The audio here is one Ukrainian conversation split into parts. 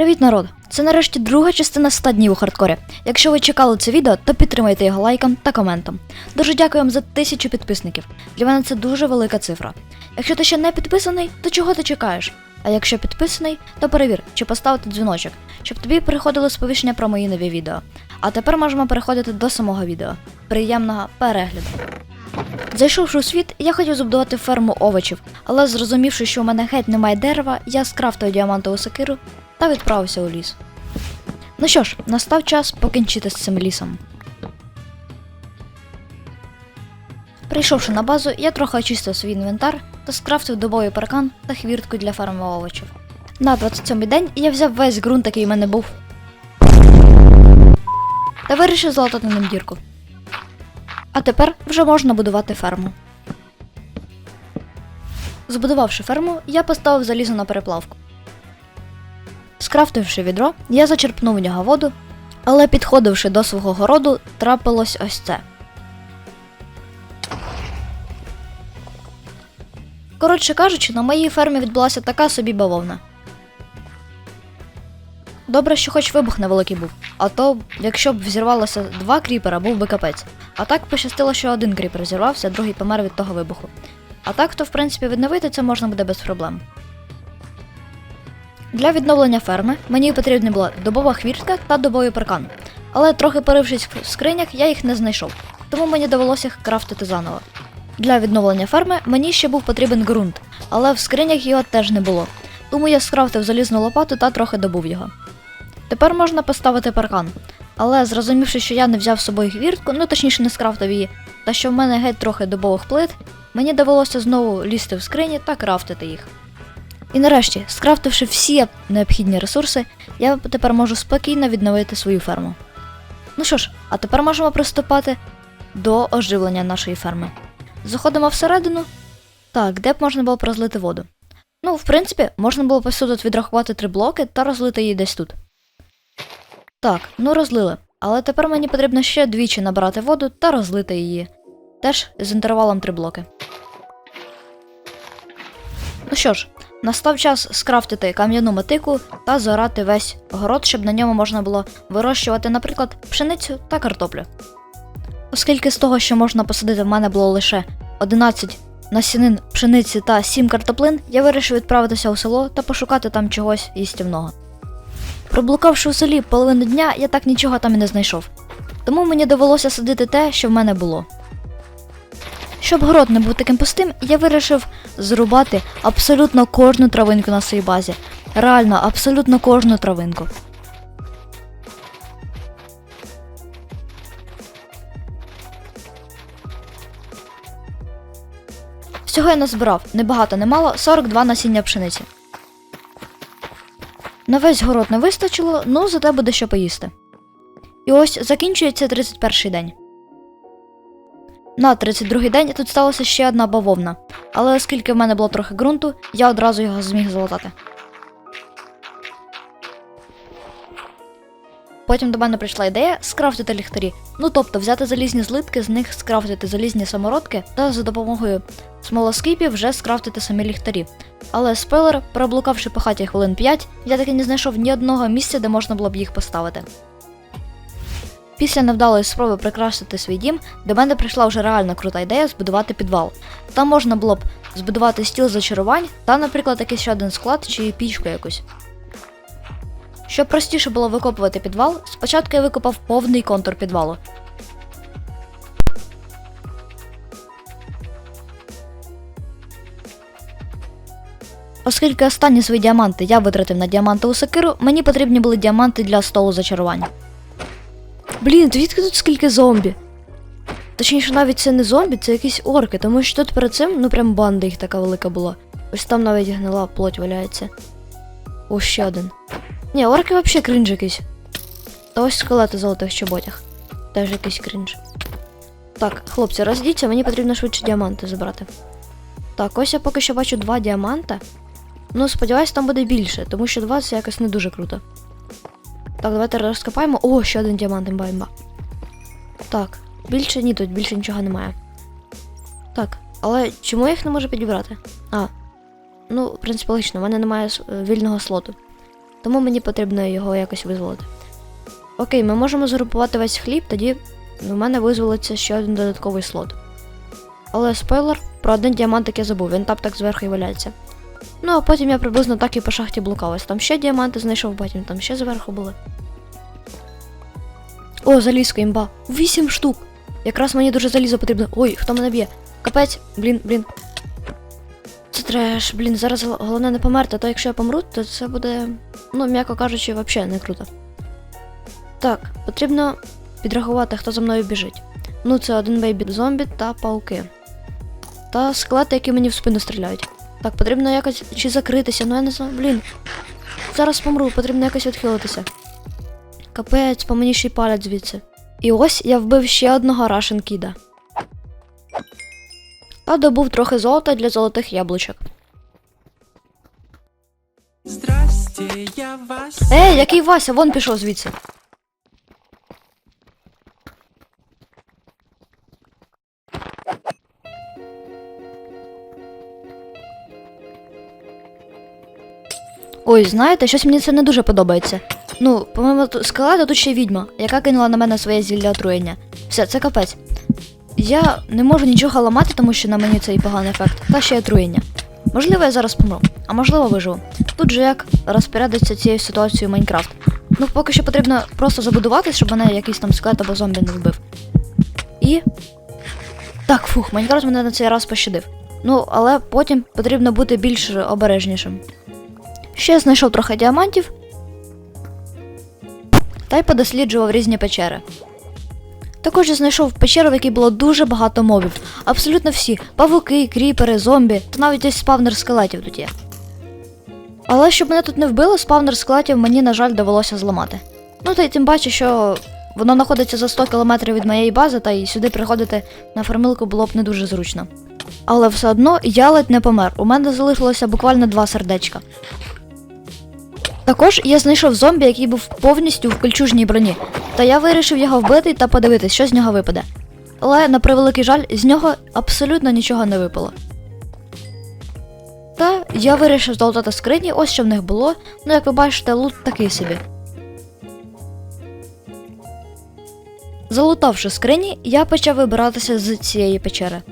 Привіт, народ! Це нарешті друга частина 100 днів у хардкорі. Якщо ви чекали це відео, то підтримайте його лайком та коментом. Дуже дякую вам за тисячу підписників. Для мене це дуже велика цифра. Якщо ти ще не підписаний, то чого ти чекаєш? А якщо підписаний, то перевір, чи поставити дзвіночок, щоб тобі приходило сповіщення про мої нові відео. А тепер можемо переходити до самого відео. Приємного перегляду! Зайшовши у світ, я хотів збудувати ферму овочів, але зрозумівши, що у мене геть немає дерева, я скрафтив діамантову сокиру та відправився у ліс. Ну що ж, настав час покінчити з цим лісом. Прийшовши на базу, я трохи очистив свій інвентар та скрафтив дубовий паркан та хвіртку для ферми овочів. На 27-й день я взяв весь ґрунт, який в мене був, та вирішив залатати ним дірку. А тепер вже можна будувати ферму. Збудувавши ферму, я поставив залізо на переплавку. Скрафтивши відро, я зачерпнув в нього воду, але підходивши до свого городу, трапилось ось це. Коротше кажучи, на моїй фермі відбулася така собі бавовна. Добре, що хоч вибух невеликий був, а то, якщо б взірвалося два кріпера, був би капець. А так пощастило, що один кріпер зірвався, другий помер від того вибуху. А так, то в принципі відновити це можна буде без проблем. Для відновлення ферми мені потрібна була добова хвіртка та добовий паркан. Але трохи порившись в скринях, я їх не знайшов, тому мені довелося їх крафтити заново. Для відновлення ферми мені ще був потрібен ґрунт, але в скринях його теж не було. Тому я скрафтив залізну лопату та трохи добув його. Тепер можна поставити паркан, але зрозумівши, що я не взяв з собою хвіртку, ну точніше не скрафтив її, та що в мене геть трохи добових плит, мені довелося знову лізти в скрині та крафтити їх. І нарешті, скрафтивши всі необхідні ресурси, я тепер можу спокійно відновити свою ферму. Ну що ж, а тепер можемо приступати до оживлення нашої ферми. Заходимо всередину. Так, де б можна було б розлити воду? Ну, в принципі, можна було тут відрахувати три блоки та розлити її десь тут. Так, ну розлили. Але тепер мені потрібно ще двічі набрати воду та розлити її. Теж з інтервалом три блоки. Ну що ж, настав час скрафтити кам'яну мотику та зорати весь город, щоб на ньому можна було вирощувати, наприклад, пшеницю та картоплю. Оскільки з того, що можна посадити, в мене було лише 11 насінин пшениці та 7 картоплин, я вирішив відправитися у село та пошукати там чогось їстівного. Проблукавши у селі половину дня, я так нічого там і не знайшов. Тому мені довелося садити те, що в мене було. Щоб город не був таким пустим, я вирішив зрубати абсолютно кожну травинку на своїй базі. Реально, абсолютно кожну травинку. Всього я назбирав небагато немало 42 насіння пшениці. На весь город не вистачило, ну зате буде що поїсти. І ось закінчується 31 день. На 32-й день тут сталося ще одна бавовна, але оскільки в мене було трохи ґрунту, я одразу його зміг залатати. Потім до мене прийшла ідея скрафтити ліхтарі. Ну тобто взяти залізні злитки, з них скрафтити залізні самородки та за допомогою смолоскипів вже скрафтити самі ліхтарі. Але спойлер, проблукавши по хаті хвилин 5, я таки не знайшов ні одного місця, де можна було б їх поставити. Після невдалої спроби прикрасити свій дім, до мене прийшла вже реально крута ідея збудувати підвал. Там можна було б збудувати стіл зачарувань та, наприклад, якийсь ще один склад чи пічку якусь. Щоб простіше було викопувати підвал, спочатку я викопав повний контур підвалу. Оскільки останні свої діаманти я витратив на діамантову сокиру, мені потрібні були діаманти для столу зачарувань. Блін, звідки тут скільки зомбі? Точніше, навіть це не зомбі, це якісь орки, тому що тут перед цим, ну прям банда їх така велика була. Ось там навіть гнила плоть валяється. О, ще один. Ні, орки вообще крінж якийсь. Та ось скелети золотих чоботях. Теж якийсь крінж. Так, хлопці, роздіться, мені потрібно швидше діаманти забрати. Так, ось я поки що бачу два діаманта. Ну, сподіваюсь, там буде більше, тому що два це якось не дуже круто. Так, давайте розкопаємо. О, ще один діамант імба-імба. Так, більше ні, тут більше нічого немає. Так, але чому я їх не можу підібрати? А. Ну, в принципі, логічно, в мене немає е, вільного слоту. тому мені потрібно його якось визволити. Окей, ми можемо згрупувати весь хліб, тоді в мене визволиться ще один додатковий слот. Але спойлер, про один діамантик я забув, він там так зверху і валяється. Ну а потім я приблизно так і по шахті блукав. Там ще діаманти знайшов, потім там ще зверху були. О, залізка імба. Вісім штук. Якраз мені дуже залізо потрібно. Ой, хто мене б'є? Капець, блін, блін. Це треш, блін, зараз головне не померти, а то якщо я помру, то це буде, ну, м'яко кажучи, взагалі не круто. Так, потрібно підрахувати, хто за мною біжить. Ну, це один бейбі зомбі та пауки. Та скелети, які мені в спину стріляють. Так, потрібно якось чи закритися, ну я не знаю, блін. Зараз помру, потрібно якось відхилитися. Капець, по мені ще й палять звідси. І ось я вбив ще одного Russian кіда. Та добув трохи золота для золотих яблучок. Здрасте, я вас. Ей, який Вася, вон пішов звідси. Ой, знаєте, щось мені це не дуже подобається. Ну, помимо ту- скелета, тут ще відьма, яка кинула на мене своє зілля отруєння. Все, це капець. Я не можу нічого ламати, тому що на мені цей поганий ефект, та ще й отруєння. Можливо, я зараз помру, а можливо виживу. Тут же як розпорядиться цією ситуацією Майнкрафт. Ну, поки що потрібно просто забудуватись, щоб мене якийсь там скелет або зомбі не вбив. І. Так, фух, Майнкрафт мене на цей раз пощадив. Ну, але потім потрібно бути більш обережнішим. Ще я знайшов трохи діамантів. Та й подосліджував різні печери. Також я знайшов печеру, в якій було дуже багато мобів. Абсолютно всі: павуки, кріпери, зомбі, та навіть ось спавнер скелетів тут є. Але щоб мене тут не вбило, спавнер скелетів мені, на жаль, довелося зламати. Ну та й тим паче, що воно знаходиться за 100 км від моєї бази, та й сюди приходити на фармилку було б не дуже зручно. Але все одно я ледь не помер. У мене залишилося буквально два сердечка. Також я знайшов зомбі, який був повністю в кольчужній броні, та я вирішив його вбити та подивитись, що з нього випаде. Але, на превеликий жаль, з нього абсолютно нічого не випало. Та я вирішив залутати скрині, ось що в них було. Ну, як ви бачите, лут такий собі. Залутавши скрині, я почав вибиратися з цієї печери.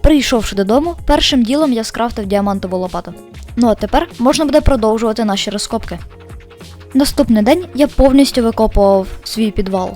Прийшовши додому, першим ділом я скрафтив діамантову лопату. Ну а тепер можна буде продовжувати наші розкопки. Наступний день я повністю викопував свій підвал.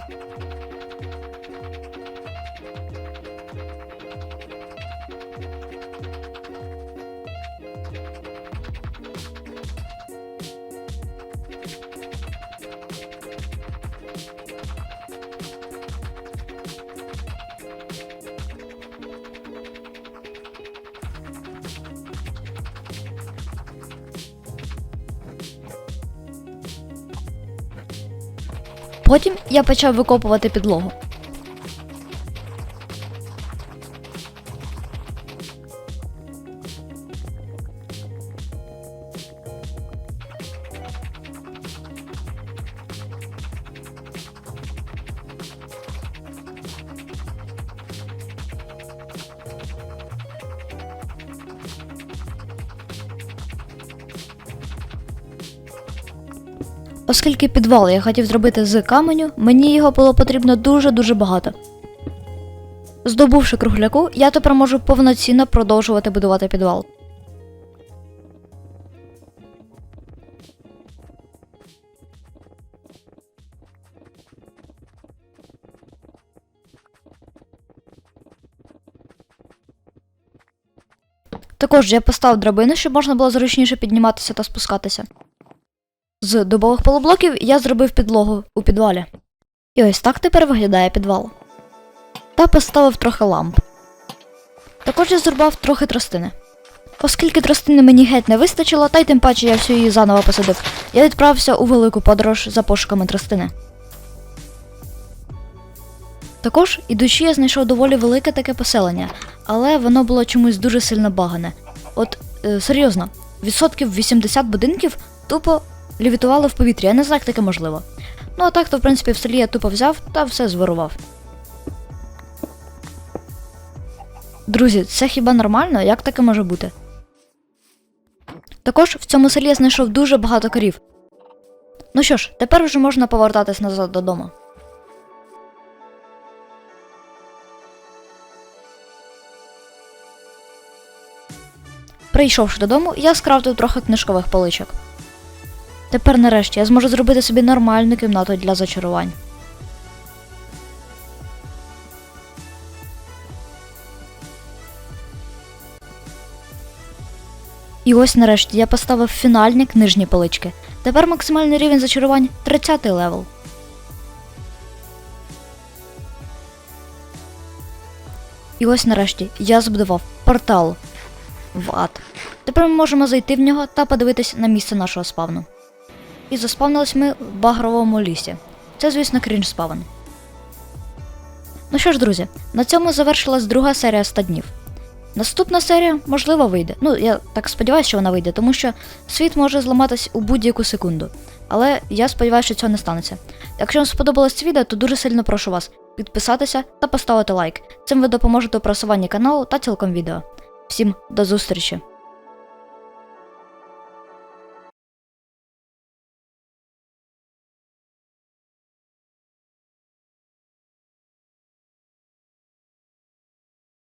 Потім я почав викопувати підлогу. Оскільки підвал я хотів зробити з каменю, мені його було потрібно дуже-дуже багато. Здобувши кругляку, я тепер можу повноцінно продовжувати будувати підвал. Також я поставив драбини, щоб можна було зручніше підніматися та спускатися. З дубових полублоків я зробив підлогу у підвалі. І ось так тепер виглядає підвал. Та поставив трохи ламп. Також я зрубав трохи тростини. Оскільки тростини мені геть не вистачило, та й тим паче я всю її заново посадив, я відправився у велику подорож за пошуками тростини. Також, ідучи, я знайшов доволі велике таке поселення, але воно було чомусь дуже сильно багане. От, е, серйозно, відсотків 80 будинків тупо лівітувало в повітрі, я не знаю, як таке можливо. Ну а так, то в принципі в селі я тупо взяв та все зворував. Друзі, це хіба нормально? Як таке може бути? Також в цьому селі я знайшов дуже багато корів. Ну що ж, тепер вже можна повертатись назад додому. Прийшовши додому, я скрафтив трохи книжкових поличок. Тепер нарешті я зможу зробити собі нормальну кімнату для зачарувань. І ось нарешті я поставив фінальні книжні полички. Тепер максимальний рівень зачарувань 30 левел. І ось нарешті я збудував портал в ад. Тепер ми можемо зайти в нього та подивитись на місце нашого спавну. І заспавнились ми в багровому лісі. Це, звісно, крінж спавн. Ну що ж, друзі, на цьому завершилась друга серія 100 днів. Наступна серія, можливо, вийде. Ну, я так сподіваюся, що вона вийде, тому що світ може зламатись у будь-яку секунду. Але я сподіваюся, що цього не станеться. Якщо вам сподобалось це відео, то дуже сильно прошу вас підписатися та поставити лайк. Цим ви допоможете у просуванні каналу та цілком відео. Всім до зустрічі!